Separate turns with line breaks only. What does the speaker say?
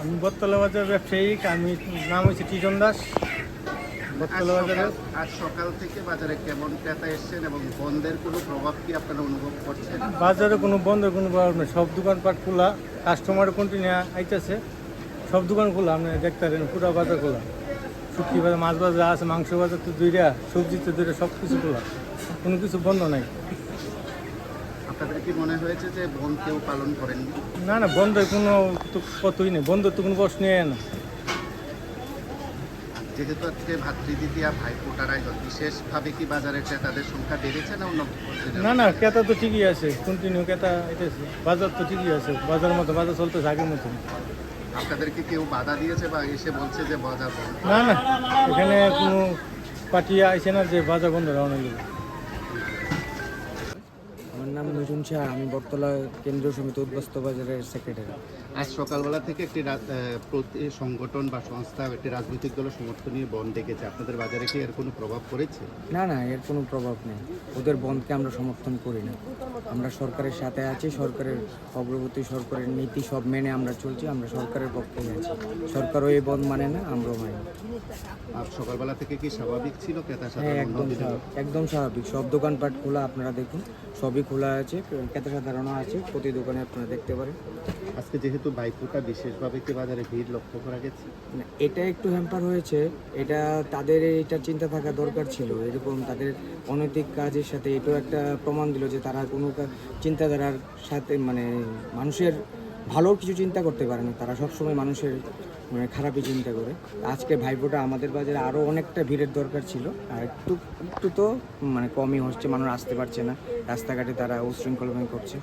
আমি বত্তলা বাজার ব্যবসায়িক আমি নাম হচ্ছে টিজন দাস। বত্তলা বাজারে
আজ সকাল থেকে বাজারে কেমন এবং বন্ধের কোনো প্রভাব কি আপনারা অনুভব করছেন?
বাজারে কোনো কোনো দোকানপাট খোলা কাস্টমার কন্টিনিউ আইতেছে। সব দোকান খোলা আপনি দেখতে পারেন পুরা বাজার খোলা। শুকি বাজার মাছ বাজার আছে মাংস বাজার তো দুইটা সবজি তো দুইটা সব কিছু খোলা। কোনো কিছু বন্ধ নাই।
আপনাদের কি মনে হয়েছে যে বন্ধ কেউ পালন করেননি
না না বন্ধের কোনো তো কতই নেই। বন্ধ তো কোনো প্রশ্নই না।
যেহেতু আজকে ভাতৃদ্বিতীয়া ভাইফোঁটার আয়োজন বিশেষভাবে কি বাজারে ক্রেতাদের সংখ্যা বেড়েছে না অন্য
না না ক্রেতা তো ঠিকই আছে কন্টিনিউ ক্রেতা এটাছে বাজার তো ঠিকই আছে বাজার মতো বাজার চলতেছে আগের মতন
আপনাদেরকে কেউ বাধা দিয়েছে বা এসে বলছে যে বাজার
না না এখানে কোনো পার্টি আইছে না যে বাজার বন্ধ রাখা গেল
আমার নাম মিঠুন শাহ আমি বটতলা কেন্দ্রীয় সমিতি উদ্বাস্ত বাজারের সেক্রেটারি
আজ সকালবেলা থেকে একটি প্রতি সংগঠন বা সংস্থা একটি রাজনৈতিক দলের সমর্থন নিয়ে বন্ধ ডেকেছে। আপনাদের বাজারে কি এর কোনো প্রভাব পড়েছে?
না না এর কোনো প্রভাব নেই। ওদের বন্ধকে আমরা সমর্থন করি না। আমরা সরকারের সাথে আছি সরকারের অগ্রগতি সরকারের নীতি সব মেনে আমরা চলছি আমরা সরকারের পক্ষেই আছি। সরকারও এই বন্ধ মানে না আমরাও মানি। না।
আর সকালবেলা থেকে কি স্বাভাবিক ছিল? ক্রেতা
হ্যাঁ একদম একদম স্বাভাবিক। সব দোকানপাট খোলা আপনারা দেখুন সবই খোলা। আছে ক্রেতা সাধারণও আছে প্রতি দোকানে আপনারা দেখতে পারেন।
আজকে যেহেতু বাইপুটা বিশেষভাবে কি বাজারে ভিড় লক্ষ্য করা গেছে?
এটা একটু হ্যাম্পার হয়েছে এটা তাদের এটা চিন্তা থাকা দরকার ছিল এরকম তাদের অনৈতিক কাজের সাথে এটাও একটা প্রমাণ দিল যে তারা কোনো চিন্তাধারার সাথে মানে মানুষের ভালো কিছু চিন্তা করতে পারে না তারা সবসময় মানুষের মানে খারাপই চিন্তা করে। আজকে ভাইপোটা আমাদের বাজারে আরও অনেকটা ভিড়ের দরকার ছিল। আর একটু একটু তো মানে কমই হচ্ছে, মানুষ আসতে পারছে না। রাস্তাঘাটে তারা উশৃঙ্খল করছে।